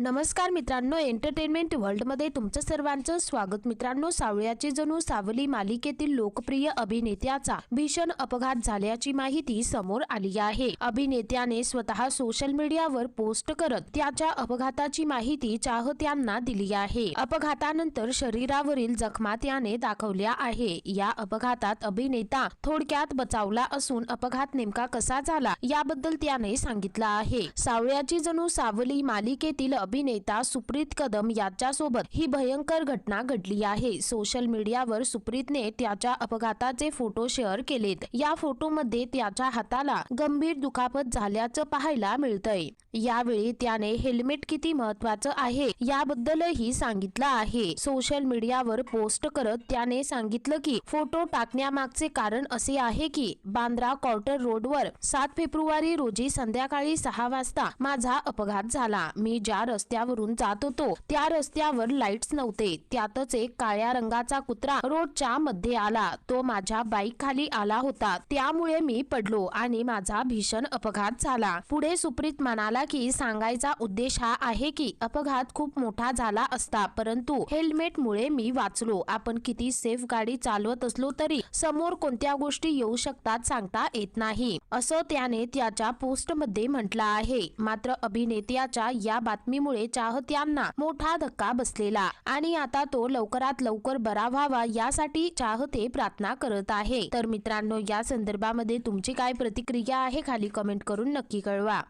नमस्कार मित्रांनो एंटरटेनमेंट वर्ल्डमध्ये तुमचं सर्वांचं स्वागत. मित्रांनो सावळ्याचे जणू सावली मालिकेतील लोकप्रिय अभिनेत्याचा भीषण अपघात झाल्याची माहिती समोर आली आहे. अभिनेत्याने स्वतः सोशल मीडियावर पोस्ट करत त्याच्या अपघाताची माहिती चाहत्यांना दिली आहे. अपघातानंतर शरीरावरील जखमा त्याने दाखवल्या आहे. या अपघातात अभिनेता थोडक्यात बचावला असून अपघात नेमका कसा झाला याबद्दल त्याने सांगितलं आहे. सावळ्याची जणू सावली मालिकेतील अभिनेता सुप्रीत कदम याच्यासोबत ही भयंकर घटना घडली आहे. सोशल मीडियावर सुप्रीतने त्याच्या अपघाताचे फोटो शेअर केलेत. या फोटोमध्ये त्याच्या हाताला गंभीर दुखापत झाल्याचं पाहायला मिळतंय. यावेळी त्याने हेल्मेट किती महत्वाचं आहे याबद्दलही सांगितलं आहे. सोशल मीडियावर पोस्ट करत त्याने सांगितलं की फोटो टाकण्यामागचे कारण असे आहे की बांद्रा क्वार्टर रोडवर सात फेब्रुवारी रोजी संध्याकाळी सहा वाजता माझा अपघात झाला. मी ज्या रस्त्यावरून जात होतो. त्या रस्त्यावर लाईट्स नव्हते. त्यातच एक काळ्या रंगाचा कुत्रा रोडच्या मध्ये आला. तो माझ्या बाईक खाली आला होता. त्यामुळे मी पडलो आणि माझा भीषण अपघात झाला. पुढे सुप्रीत म्हणाला की सांगायचा उद्देश हा आहे की अपघात खूप मोठा झाला असता परंतु हेल्मेट मुळे मी वाचलो. आपण किती सेफ गाडी चालवत असलो तरी समोर कोणत्या गोष्टी येऊ शकतात सांगता येत नाही. असं त्याने त्याच्या पोस्टमध्ये म्हटलं आहे. मात्र अभिनेत्याच्या या बातमीमुळे चाहत्यांना मोठा धक्का बसलेला. आणि आता तो लवकरात लवकर बरा व्हावा यासाठी चाहते प्रार्थना करत आहे. तर मित्रांनो या संदर्भामध्ये तुमची काय प्रतिक्रिया आहे खाली कमेंट करून नक्की कळवा.